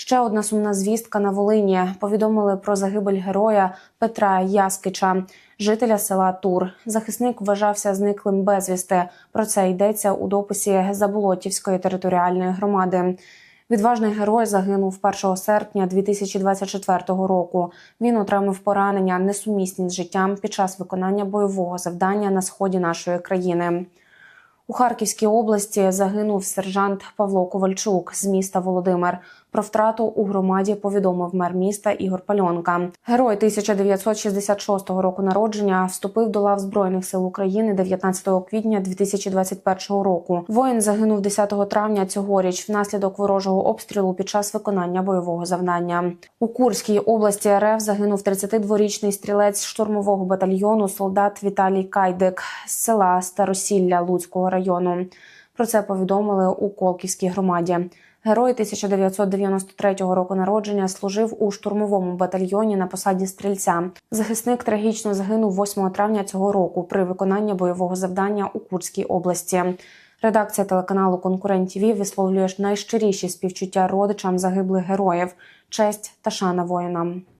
Ще одна сумна звістка на Волині. Повідомили про загибель героя Петра Яскича, жителя села Тур. Захисник вважався зниклим безвісти. Про це йдеться у дописі Заболотівської територіальної громади. Відважний герой загинув 1 серпня 2024 року. Він отримав поранення несумісні з життям під час виконання бойового завдання на сході нашої країни. У Харківській області загинув сержант Павло Ковальчук з міста Володимир. Про втрату у громаді повідомив мер міста Ігор Пальонка. Герой 1966 року народження вступив до лав збройних сил України 19 квітня 2021 року. Воїн загинув 10 травня цьогоріч внаслідок ворожого обстрілу під час виконання бойового завдання. У Курській області РФ загинув 32-річний стрілець штурмового батальйону солдат Віталій Кайдик з села Старосілля Луцького району. Про це повідомили у Колківській громаді. Герой 1993 року народження служив у штурмовому батальйоні на посаді стрільця. Захисник трагічно загинув 8 травня цього року при виконанні бойового завдання у Курській області. Редакція телеканалу Конкурент ТІВІ висловлює найщиріші співчуття родичам загиблих героїв, честь та шана воїнам.